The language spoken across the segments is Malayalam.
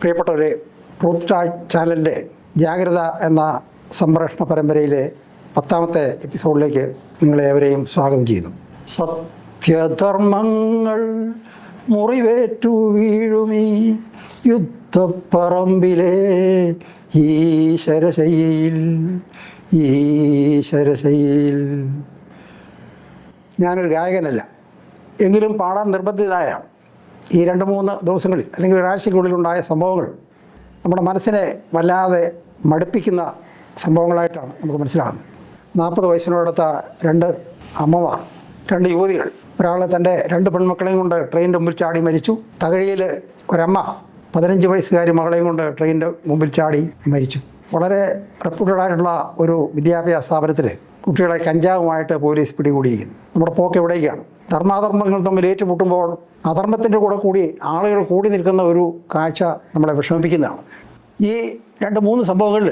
പ്രിയപ്പെട്ടവരെ ട്രൂത്ത് ചാനലിന്റെ ജാഗ്രത എന്ന സംപ്രേഷണ പരമ്പരയിലെ പത്താമത്തെ എപ്പിസോഡിലേക്ക് നിങ്ങളെ ഏവരെയും സ്വാഗതം ചെയ്യുന്നു. സത്യധർമ്മങ്ങൾ മുറിവേറ്റു വീഴുമീ യുദ്ധപ്പറമ്പിലെ ഈശ്വരശയിൽ ഈശ്വരശയിൽ ഞാനൊരു ഗായകനല്ല എങ്കിലും പാടാൻ നിർബന്ധിതനായാണ്. ഈ രണ്ട് മൂന്ന് ദിവസങ്ങളിൽ അല്ലെങ്കിൽ ഒരാഴ്ചയ്ക്കുള്ളിലുണ്ടായ സംഭവങ്ങൾ നമ്മുടെ മനസ്സിനെ വല്ലാതെ മടുപ്പിക്കുന്ന സംഭവങ്ങളായിട്ടാണ് നമുക്ക് മനസ്സിലാകുന്നത്. നാൽപ്പത് വയസ്സിനോടത്ത രണ്ട് അമ്മമാർ രണ്ട് യുവതികൾ ഒരാൾ തന്റെ രണ്ട് പെൺമക്കളെയും കൊണ്ട് ട്രെയിനിന്റെ മുമ്പിൽ ചാടി മരിച്ചു. തകഴിയിൽ ഒരമ്മ പതിനഞ്ച് വയസ്സുകാരി മകളെയും കൊണ്ട് ട്രെയിനിന്റെ മുമ്പിൽ ചാടി മരിച്ചു. വളരെ റെപ്യൂട്ടഡ് ആയിട്ടുള്ള ഒരു വിദ്യാഭ്യാസ സ്ഥാപനത്തിൽ കുട്ടികളെ കഞ്ചാവുമായിട്ട് പോലീസ് പിടികൂടിയിരിക്കുന്നു. നമ്മുടെ പോക്ക് എവിടേക്കാണ്? ധർമാധർമ്മങ്ങൾ തമ്മിൽ ഏറ്റുമുട്ടുമ്പോൾ അധർമ്മത്തിന്റെ കൂടെ കൂടി ആളുകൾ കൂടി നിൽക്കുന്ന ഒരു കാഴ്ച നമ്മളെ വിഷമിപ്പിക്കുന്നതാണ്. ഈ രണ്ട് മൂന്ന് സംഭവങ്ങളിൽ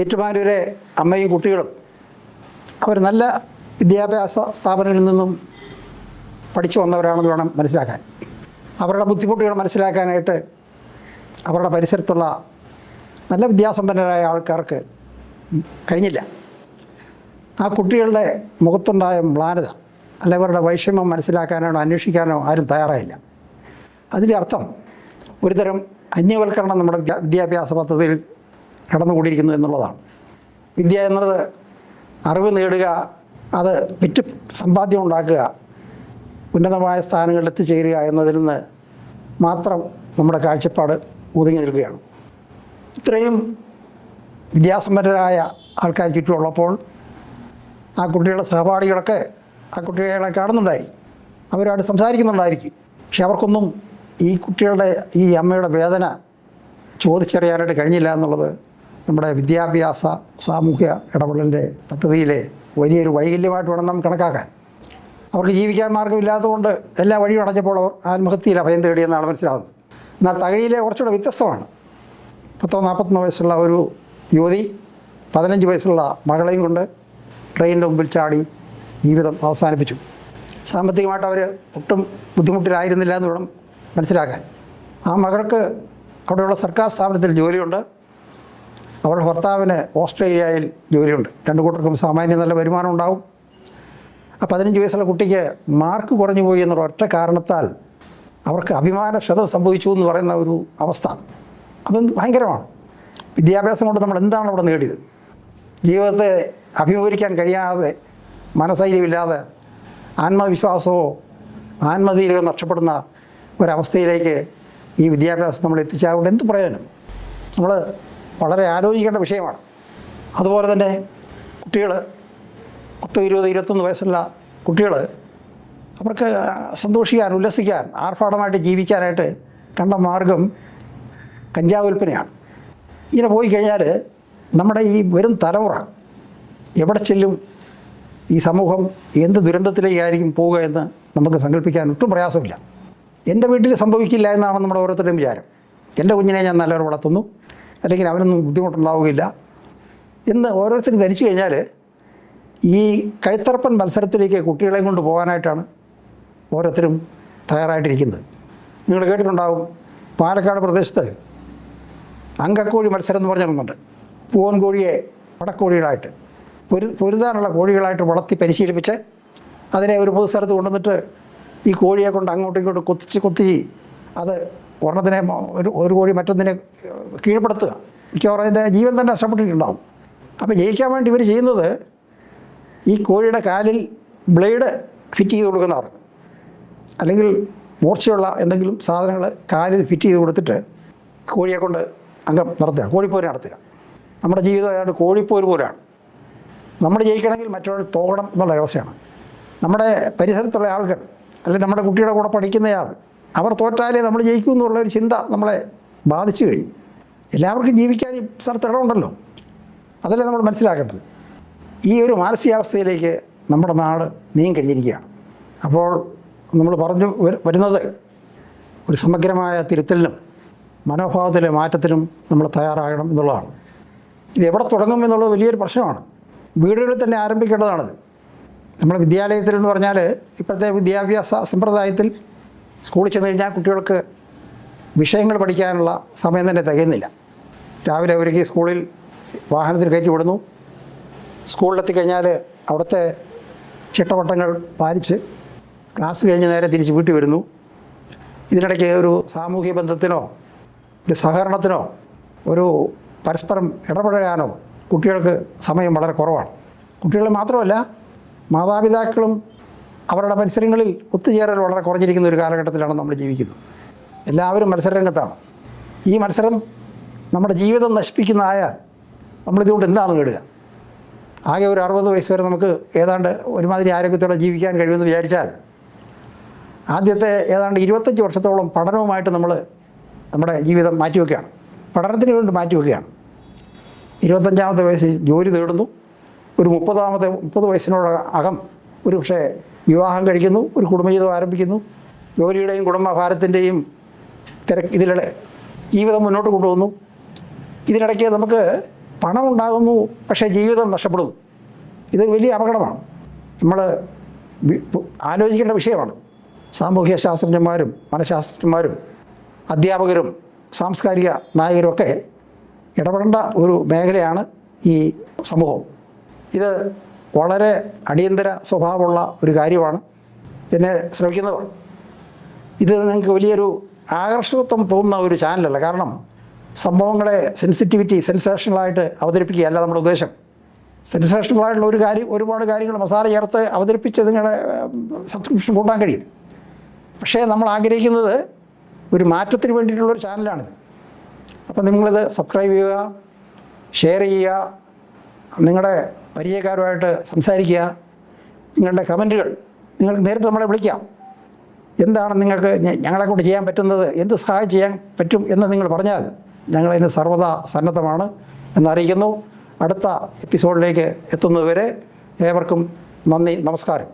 ഏറ്റുമാനൂരെ അമ്മയും കുട്ടികളും അവർ നല്ല വിദ്യാഭ്യാസ സ്ഥാപനങ്ങളിൽ നിന്നും പഠിച്ചു വന്നവരാണെന്ന് വേണം മനസ്സിലാക്കാൻ. അവരുടെ ബുദ്ധിമുട്ടുകൾ മനസ്സിലാക്കാനായിട്ട് അവരുടെ പരിസരത്തുള്ള നല്ല വിദ്യാസമ്പന്നരായ ആൾക്കാർക്ക് കഴിഞ്ഞില്ല. ആ കുട്ടികളുടെ മുഖത്തുണ്ടായ മ്ലാനത അല്ല അവരുടെ വൈഷമ്യം മനസ്സിലാക്കാനോ അന്വേഷിക്കാനോ ആരും തയ്യാറായില്ല. അതിന്റെ അർത്ഥം ഒരുതരം അന്യവൽക്കരണം നമ്മുടെ വിദ്യാ- വിദ്യാഭ്യാസ പദ്ധതിയിൽ കടന്നുകൂടിയിരിക്കുന്നു എന്നുള്ളതാണ്. വിദ്യ എന്നത് അറിവ് നേടുക അത് വിറ്റ് സമ്പാദ്യം ഉണ്ടാക്കുക ഉന്നതമായ സ്ഥാനങ്ങളിൽ എത്തിച്ചേരുക എന്നതിൽ നിന്ന് മാത്രം നമ്മുടെ കാഴ്ചപ്പാട് ഒതുങ്ങി നിൽക്കുകയാണ്. ഇത്രയും വിദ്യാസമ്പന്നരായ ആൾക്കാർ ചുറ്റുമുള്ളപ്പോൾ ആ കുട്ടികളുടെ സഹപാഠികളൊക്കെ ആ കുട്ടികളെ കാണുന്നുണ്ടായിരിക്കും അവരോട് സംസാരിക്കുന്നുണ്ടായിരിക്കും. പക്ഷെ അവർക്കൊന്നും ഈ കുട്ടികളുടെ ഈ അമ്മയുടെ വേദന ചോദിച്ചറിയാനായിട്ട് കഴിഞ്ഞില്ല എന്നുള്ളത് നമ്മുടെ വിദ്യാഭ്യാസ സാമൂഹ്യ ഇടപെടലിന്റെ പദ്ധതിയിലെ വലിയൊരു വൈകല്യമായിട്ട് വേണം നാം കണക്കാക്കാൻ. അവർക്ക് ജീവിക്കാൻ മാർഗമില്ലാത്തതുകൊണ്ട് എല്ലാ വഴിയും അടച്ചപ്പോൾ അവർ ആത്മഹത്യയിൽ അഭയം തേടിയെന്നാണ് മനസ്സിലാകുന്നത് എന്നാൽ തകഴിയിലെ കുറച്ചുകൂടെ വ്യത്യസ്തമാണ്. പത്തോ നാൽപ്പത്തൊന്ന് വയസ്സുള്ള ഒരു യുവതി പതിനഞ്ച് വയസ്സുള്ള മകളെയും കൊണ്ട് ട്രെയിനിന്റെ മുമ്പിൽ ചാടി ജീവിതം അവസാനിപ്പിച്ചു. സാമ്പത്തികമായിട്ട് അവർ ഒട്ടും ബുദ്ധിമുട്ടിലായിരുന്നില്ല എന്ന് വേണം മനസ്സിലാക്കാൻ. ആ മകൾക്ക് അവിടെയുള്ള സർക്കാർ സ്ഥാപനത്തിൽ ജോലിയുണ്ട്. അവരുടെ ഭർത്താവിന് ഓസ്ട്രേലിയയിൽ ജോലിയുണ്ട്. രണ്ടു കൂട്ടർക്കും സാമാന്യം നല്ല വരുമാനം ഉണ്ടാവും. ആ പതിനഞ്ച് വയസ്സുള്ള കുട്ടിക്ക് മാർക്ക് കുറഞ്ഞു പോയി എന്നുള്ള ഒറ്റ കാരണത്താൽ അവർക്ക് അഭിമാനക്ഷതം സംഭവിച്ചു എന്ന് പറയുന്ന ഒരു അവസ്ഥ. അത് ഭയങ്കരമാണ്. വിദ്യാഭ്യാസം കൊണ്ട് നമ്മൾ എന്താണ് അവിടെ നേടിയത്? ജീവിതത്തെ അഭിമുഖീകരിക്കാൻ കഴിയാതെ മനസ്ഥൈര്യമില്ലാതെ ആത്മവിശ്വാസമോ ആത്മധീരവും നഷ്ടപ്പെടുന്ന ഒരവസ്ഥയിലേക്ക് ഈ വിദ്യാഭ്യാസം നമ്മൾ എത്തിച്ചാകൊണ്ട് എന്ത് പ്രയോജനം? നമ്മൾ വളരെ ആലോചിക്കേണ്ട വിഷയമാണ്. അതുപോലെ തന്നെ കുട്ടികൾ പത്ത് ഇരുപത് ഇരുപത്തൊന്ന് വയസ്സുള്ള കുട്ടികൾ അവർക്ക് സന്തോഷിക്കാൻ ഉല്ലസിക്കാൻ ആർഭാടമായിട്ട് ജീവിക്കാനായിട്ട് കണ്ട മാർഗം കഞ്ചാവ് വിൽപ്പനയാണ്. ഇങ്ങനെ പോയി കഴിഞ്ഞാൽ നമ്മുടെ ഈ വരും തലമുറ എവിടെ ചെല്ലും? ഈ സമൂഹം എന്ത് ദുരന്തത്തിലേക്കായിരിക്കും പോവുക എന്ന് നമുക്ക് സങ്കല്പിക്കാൻ ഒട്ടും പ്രയാസമില്ല. എന്റെ വീട്ടിൽ സംഭവിക്കില്ല എന്നാണ് നമ്മുടെ ഓരോരുത്തരുടെയും വിചാരം. എന്റെ കുഞ്ഞിനെ ഞാൻ നല്ലവരെ വളർത്തുന്നു. അല്ലെങ്കിൽ അവനൊന്നും ബുദ്ധിമുട്ടുണ്ടാവുകയില്ല. എന്ന് ഓരോരുത്തരും ധരിച്ചു കഴിഞ്ഞാൽ ഈ കഴുത്തറപ്പൻ മത്സരത്തിലേക്ക് കുട്ടികളെയും കൊണ്ട് പോകാനായിട്ടാണ് ഓരോരുത്തരും തയ്യാറായിട്ടിരിക്കുന്നത്. നിങ്ങൾ കേട്ടിട്ടുണ്ടാവും പാലക്കാട് പ്രദേശത്ത് അങ്കക്കോഴി മത്സരം എന്ന് പറഞ്ഞിരുന്നുണ്ട് പൂവൻ കോഴിയെ പടക്കോഴികളായിട്ട് പൊരു പൊരുതാനുള്ള കോഴികളായിട്ട് വളർത്തി പരിശീലിപ്പിച്ച് അതിനെ ഒരു പൊതു സ്ഥലത്ത് കൊണ്ടുവന്നിട്ട് ഈ കോഴിയെ കൊണ്ട് അങ്ങോട്ടും ഇങ്ങോട്ടും കൊത്തിച്ച് കൊത്തി അത് ഒരെണ്ണത്തിനെ ഒരു ഒരു കോഴി മറ്റൊന്നിനെ കീഴ്പ്പെടുത്തുക. മിക്കവാറും അതിന്റെ ജീവൻ തന്നെ നഷ്ടപ്പെട്ടിട്ടുണ്ടാവും. അപ്പോൾ ജയിക്കാൻ വേണ്ടി ഇവർ ചെയ്യുന്നത് ഈ കോഴിയുടെ കാലിൽ ബ്ലേഡ് ഫിറ്റ് ചെയ്ത് കൊടുക്കുന്നതാണ്. അല്ലെങ്കിൽ മൂർച്ചയുള്ള എന്തെങ്കിലും സാധനങ്ങൾ കാലിൽ ഫിറ്റ് ചെയ്ത് കൊടുത്തിട്ട് കോഴിയെ കൊണ്ട് അംഗം നടത്തുക കോഴിപ്പോര് നടത്തുക. നമ്മുടെ ജീവിതം കോഴിപ്പോര് പോലാണ് നമ്മൾ ജയിക്കണമെങ്കിൽ മറ്റൊരാൾ തോകണം എന്നുള്ള വ്യവസ്ഥയാണ് നമ്മുടെ പരിസരത്തുള്ള ആൾക്കാർ അല്ലെങ്കിൽ നമ്മുടെ കുട്ടിയുടെ കൂടെ പഠിക്കുന്നയാൾ അവർ തോറ്റാലേ നമ്മൾ ജയിക്കൂ എന്നുള്ള ഒരു ചിന്ത നമ്മളെ ബാധിച്ചു കഴിഞ്ഞു. എല്ലാവർക്കും ജീവിക്കാൻ ഈ സ്ഥലത്ത് ഇടമുണ്ടല്ലോ. അതല്ലേ നമ്മൾ മനസ്സിലാക്കേണ്ടത്. ഈ ഒരു മാനസികാവസ്ഥയിലേക്ക് നമ്മുടെ നാട് നീങ്ങി കഴിഞ്ഞിരിക്കുകയാണ്. അപ്പോൾ നമ്മൾ പറഞ്ഞു വരുന്നത് ഒരു സമഗ്രമായ തിരുത്തലിനും മനോഭാവത്തിലെ മാറ്റത്തിനും നമ്മൾ തയ്യാറാകണം എന്നുള്ളതാണ്. ഇത് എവിടെ തുടങ്ങും എന്നുള്ളത് വലിയൊരു പ്രശ്നമാണ്. വീടുകളിൽ തന്നെ ആരംഭിക്കേണ്ടതാണത്. നമ്മുടെ വിദ്യാലയത്തിൽ എന്ന് പറഞ്ഞാൽ ഇപ്പോഴത്തെ വിദ്യാഭ്യാസ സമ്പ്രദായത്തിൽ സ്കൂളിൽ ചെന്ന് കഴിഞ്ഞാൽ കുട്ടികൾക്ക് വിഷയങ്ങൾ പഠിക്കാനുള്ള സമയം തന്നെ തികയുന്നില്ല. രാവിലെ അവർക്ക് സ്കൂളിൽ വാഹനത്തിൽ കയറ്റി വിടുന്നു. സ്കൂളിലെത്തിക്കഴിഞ്ഞാൽ അവിടുത്തെ ചിട്ടവട്ടങ്ങൾ പാലിച്ച് ക്ലാസ് കഴിഞ്ഞ് നേരെ തിരിച്ച് വീട്ടിൽ വരുന്നു. ഇതിനിടയ്ക്ക് ഒരു സാമൂഹ്യ ബന്ധത്തിനോ ഒരു സഹകരണത്തിനോ ഒരു പരസ്പരം ഇടപഴകാനോ കുട്ടികൾക്ക് സമയം വളരെ കുറവാണ്. കുട്ടികൾ മാത്രമല്ല മാതാപിതാക്കളും അവരുടെ പരിസരങ്ങളിൽ ഒത്തുചേരൽ വളരെ കുറഞ്ഞിരിക്കുന്ന ഒരു കാലഘട്ടത്തിലാണ് നമ്മൾ ജീവിക്കുന്നത്. എല്ലാവരും മത്സരരംഗത്താണ്. ഈ മത്സരം നമ്മുടെ ജീവിതം നശിപ്പിക്കുന്നതായാൽ നമ്മളിതുകൊണ്ട് എന്താണ് നേടുക? ആകെ ഒരു അറുപത് വയസ്സ് വരെ നമുക്ക് ഏതാണ്ട് ഒരുമാതിരി ആരോഗ്യത്തോടെ ജീവിക്കാൻ കഴിയുമെന്ന് വിചാരിച്ചാൽ ആദ്യത്തെ ഏതാണ്ട് ഇരുപത്തഞ്ച് വർഷത്തോളം പഠനവുമായിട്ട് നമ്മൾ നമ്മുടെ ജീവിതം മാറ്റിവെക്കുകയാണ്. പഠനത്തിന് വേണ്ടി മാറ്റിവെക്കുകയാണ്. ഇരുപത്തഞ്ചാമത്തെ വയസ്സിൽ ജോലി തേടുന്നു ഒരു മുപ്പതാമത്തെ മുപ്പത് വയസ്സിനോട് അകം ഒരു പക്ഷേ വിവാഹം കഴിക്കുന്നു ഒരു കുടുംബജീവിതം ആരംഭിക്കുന്നു. ജോലിയുടെയും കുടുംബഭാരത്തിന്റെയും തിരക്ക് ഇതിലെ ജീവിതം മുന്നോട്ട് കൊണ്ടുപോകുന്നു ഇതിനിടയ്ക്ക് നമുക്ക് പണം ഉണ്ടാകുന്നു പക്ഷേ ജീവിതം നഷ്ടപ്പെടുന്നു. ഇതൊരു വലിയ അപകടമാണ്. നമ്മൾ ആലോചിക്കേണ്ട വിഷയമാണ്. സാമൂഹ്യ ശാസ്ത്രജ്ഞന്മാരും മനഃശാസ്ത്രജ്ഞന്മാരും അധ്യാപകരും സാംസ്കാരിക നായകരും ഒക്കെ ഇടപെടേണ്ട ഒരു മേഖലയാണ് ഈ സമൂഹം. ഇത് വളരെ അടിയന്തര സ്വഭാവമുള്ള ഒരു കാര്യമാണ് എന്നെ ശ്രമിക്കുന്നവർ. ഇത് നിങ്ങൾക്ക് വലിയൊരു ആകർഷകത്വം തോന്നുന്ന ഒരു ചാനലല്ല. കാരണം സംഭവങ്ങളെ സെൻസിറ്റിവിറ്റി സെൻസേഷണലായിട്ട് അവതരിപ്പിക്കുകയല്ല നമ്മുടെ ഉദ്ദേശം. സെൻസേഷണലായിട്ടുള്ള ഒരു കാര്യം ഒരുപാട് കാര്യങ്ങൾ മസാല ചേർത്ത് അവതരിപ്പിച്ച് നിങ്ങളുടെ സബ്സ്ക്രിപ്ഷൻ കൂട്ടാൻ കഴിയും. പക്ഷേ നമ്മൾ ആഗ്രഹിക്കുന്നത് ഒരു മാറ്റത്തിന് വേണ്ടിയിട്ടുള്ളൊരു ചാനലാണിത്. അപ്പോൾ നിങ്ങളിത് സബ്സ്ക്രൈബ് ചെയ്യുക ഷെയർ ചെയ്യുക നിങ്ങളുടെ പരിചയക്കാരുമായിട്ട് സംസാരിക്കുക. നിങ്ങളുടെ കമന്റുകൾ നിങ്ങൾ നേരിട്ട് നമ്മളെ വിളിക്കാം. എന്താണ് നിങ്ങൾക്ക് ഞങ്ങളെ കൊണ്ട് ചെയ്യാൻ പറ്റുന്നത്? എന്ത് സഹായം ചെയ്യാൻ പറ്റും എന്ന് നിങ്ങൾ പറഞ്ഞാൽ ഞങ്ങളതിന് സർവതാ സന്നദ്ധമാണ് എന്നറിയിക്കുന്നു അടുത്ത എപ്പിസോഡിലേക്ക് എത്തുന്നതുവരെ ഏവർക്കും നന്ദി നമസ്കാരം.